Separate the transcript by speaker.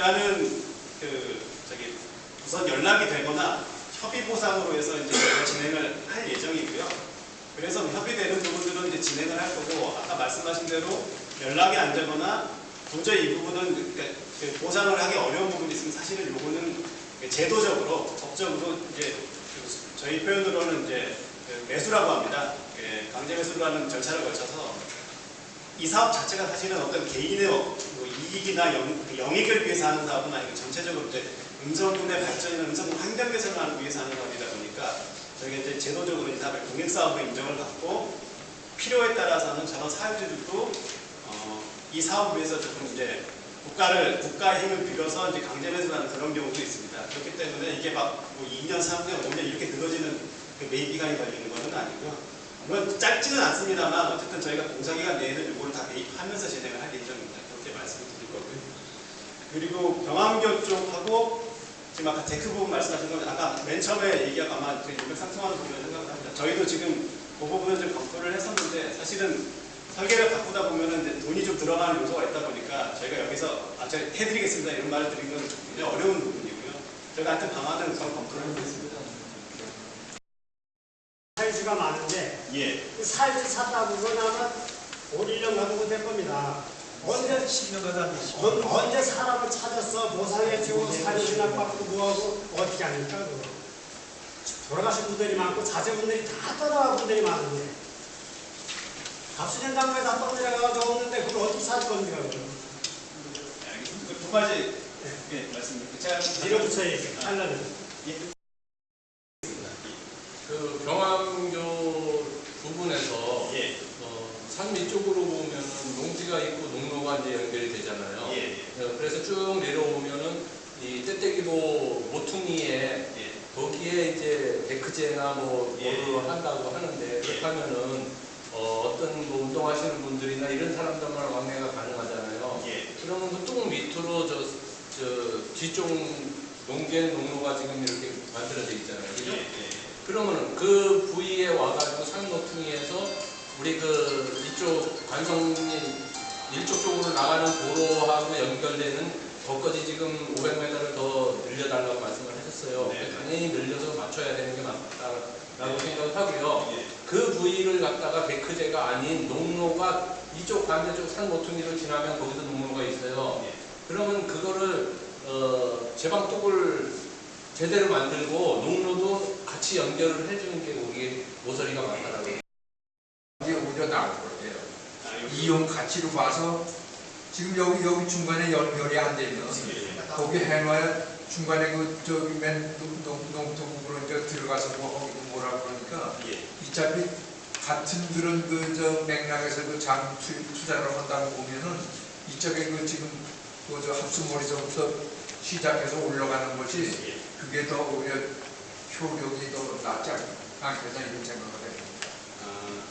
Speaker 1: 일단은 그 저기 우선 연락이 되거나 협의 보상으로 해서 이제 진행을 할 예정이고요. 그래서 협의되는 부분들은 이제 진행을 할 거고 아까 말씀하신 대로 연락이 안 되거나 도저히 이 부분은 그- 그 보상을 하기 어려운 부분이 있으면 사실은 요거는 그 제도적으로 법적으로 이제 그 저희 표현으로는 이제 그 매수라고 합니다. 그 강제 매수라는 절차를 거쳐서 이 사업 자체가 사실은 어떤 개인의 어- 뭐 이익이나 영, 그 영익을 위해서 하는 사업은 아니고 전체적으로 이제 음성군의 발전이나 음성군 환경 개선을 위해서 하는 사업이다 보니까 저희가 이제 제도적으로 이 사업을 공익 사업으로 인정을 받고 필요에 따라서는 저런 사회주들도 어, 이 사업을 위해서 조금 이제 국가를 국가의 힘을 빌어서 이제 강제 매수하는 그런 경우도 있습니다. 그렇기 때문에 이게 막뭐 2년, 3년, 5년 이렇게 늘어지는 그 매입 기간이 아니고요. 물론 짧지는 않습니다만 어쨌든 저희가 공사기간 내에는 이걸 다 매입하면서 진행을 할 예정입니다. 그렇게 말씀을 드릴 거고요. 그리고 병암교 쪽하고 지금 아까 데크 부분 말씀하신 건 아까 맨 처음에 얘기가 아마 그 630만 원 부분을 생각을 합니다. 저희도 지금 그 부분을 좀 검토를 했었는데 사실은 설계를 바꾸다 보면은 돈이 좀 들어가는 요소가 있다 보니까 저희가 여기서 아, 제가 해드리겠습니다 이런 말을 드리는 건 굉장히 어려운 부분이고요. 저희가 하여튼 방안은 우선 검토를 하겠습니다.
Speaker 2: 많은데
Speaker 1: 예.
Speaker 2: 그 사유지 샀다고 그러면 5, 1년 가도 될 겁니다. 언제
Speaker 3: 10년 가다
Speaker 2: 언, 언제 사람을 찾았어 보상해주고 사유지나 받고 뭐하고 어떻게 합니까 그거. 돌아가신 분들이 많고 자제분들이 다 떠나간 분들이 많은데 당국에 다 떠내려가서 없는데 그걸 어떻게 살 겁니까.
Speaker 1: 그두 가지 예, 말씀드릴게요. 제가
Speaker 2: 밀어붙여야지 하려면
Speaker 4: 그 경암교 부분에서
Speaker 1: 예.
Speaker 4: 어, 산 위쪽으로 보면은 농지가 있고 농로가 이제 연결이 되잖아요.
Speaker 1: 예.
Speaker 4: 어, 그래서 쭉 내려오면은 이 떼떼기보 모퉁이에
Speaker 1: 예.
Speaker 4: 거기에 이제 데크제나 뭐
Speaker 1: 예.
Speaker 4: 뭐를 한다고 하는데 그렇다면은 어, 어떤 뭐 운동하시는 분들이나 이런 사람들만 왕래가 가능하잖아요.
Speaker 1: 예.
Speaker 4: 그러면 그뚝 밑으로 저, 저 뒤쪽 농지의 농로가 지금 이렇게 만들어져 있잖아요. 그죠?
Speaker 1: 예.
Speaker 4: 그러면은 그 부위에 와가지고 산모퉁이에서 우리 그 이쪽 관성리 일쪽 쪽으로 나가는 도로하고 연결되는 거기까지 지금 500m를 더 늘려달라고 말씀을 하셨어요.
Speaker 1: 네.
Speaker 4: 당연히 늘려서 맞춰야 되는 게 맞다라고 생각을 하고요.
Speaker 1: 예.
Speaker 4: 그 부위를 갖다가 데크제가 아닌 농로가 이쪽 반대쪽 산 모퉁이를 지나면 거기도 농로가 있어요.
Speaker 1: 예.
Speaker 4: 그러면 그거를 어, 제방뚝을 제대로 만들고 농로도 같이 연결을 해주는 게 우리 모서리가 맞다라고.
Speaker 3: 이게 오히려 나을 거예요.
Speaker 1: 아, 여기-
Speaker 3: 이용 가치로 봐서 지금 여기 여기 중간에 연결이 안 되면
Speaker 1: 예.
Speaker 3: 거기 해놔야 중간에 그 저기 맨 농- 농- 농토국으로 이제 들어가서 뭐 하기도 뭐라 그러니까
Speaker 1: 예.
Speaker 3: 어차피 같은 그런 그 저 맥락에서 그장 투자를 한다고 보면은 이쪽에 그 지금 그저 합수머리서부터 시작해서 올라가는 것이
Speaker 1: 예.
Speaker 3: 그게 더 오히려 효력이 더 낫지 않겠나 이런 생각을 해요.
Speaker 1: 아,